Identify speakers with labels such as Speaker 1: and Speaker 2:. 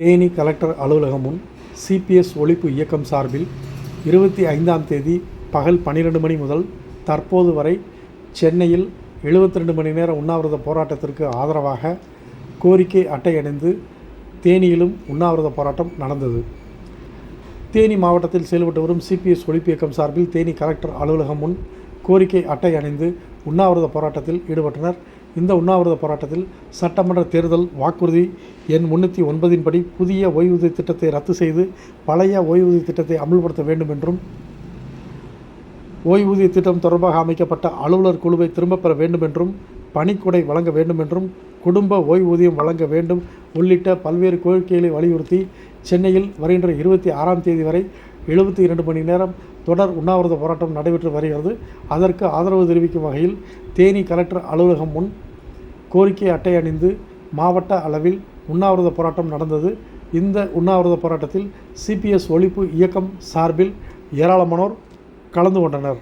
Speaker 1: Theni collector அலுவலகம் முன் CBS ஒழிப்பு இயக்கம் சார்பில் இருபத்தி ஐந்தாம் தேதி பகல் பன்னிரெண்டு மணி முதல் தற்போது வரை சென்னையில் எழுபத்தி ரெண்டு மணி நேர உண்ணாவிரத போராட்டத்திற்கு ஆதரவாக கோரிக்கை அட்டை அணிந்து தேனியிலும் உண்ணாவிரத போராட்டம் நடந்தது. தேனி மாவட்டத்தில் செயல்பட்டு வரும் சிபிஎஸ் ஒழிப்பு இயக்கம் சார்பில் தேனி கலெக்டர் அலுவலகம் முன் கோரிக்கை அட்டை அணிந்து உண்ணாவிரத போராட்டத்தில் ஈடுபட்டனர். இந்த உண்ணாவிரத போராட்டத்தில் சட்டமன்ற தேர்தல் வாக்குறுதி எண் முன்னூற்றி ஒன்பதின்படி புதிய ஓய்வூதிய திட்டத்தை ரத்து செய்து பழைய ஓய்வூதிய திட்டத்தை அமல்படுத்த வேண்டும் என்றும் ஓய்வூதிய திட்டம் தொடர்பாக அமைக்கப்பட்ட அலுவலர் குழுவை திரும்பப் பெற வேண்டும் என்றும் பணிக்கொடை வழங்க வேண்டும் என்றும் குடும்ப ஓய்வூதியம் வழங்க வேண்டும் உள்ளிட்ட பல்வேறு கோரிக்கைகளை வலியுறுத்தி சென்னையில் வருகின்ற இருபத்தி ஆறாம் தேதி வரை எழுபத்தி இரண்டு மணி நேரம் தொடர் உண்ணாவிரத போராட்டம் நடைபெற்று வருகிறது. அதற்கு ஆதரவு தெரிவிக்கும் வகையில் தேனி கலெக்டர் அலுவலகம் முன் கோரிக்கை அட்டை அணிந்து மாவட்ட அளவில் உண்ணாவிரத போராட்டம் நடந்தது. இந்த உண்ணாவிரத போராட்டத்தில் சிபிஎஸ் ஒழிப்பு இயக்கம் சார்பில் ஏராளமானோர் கலந்து கொண்டனர்.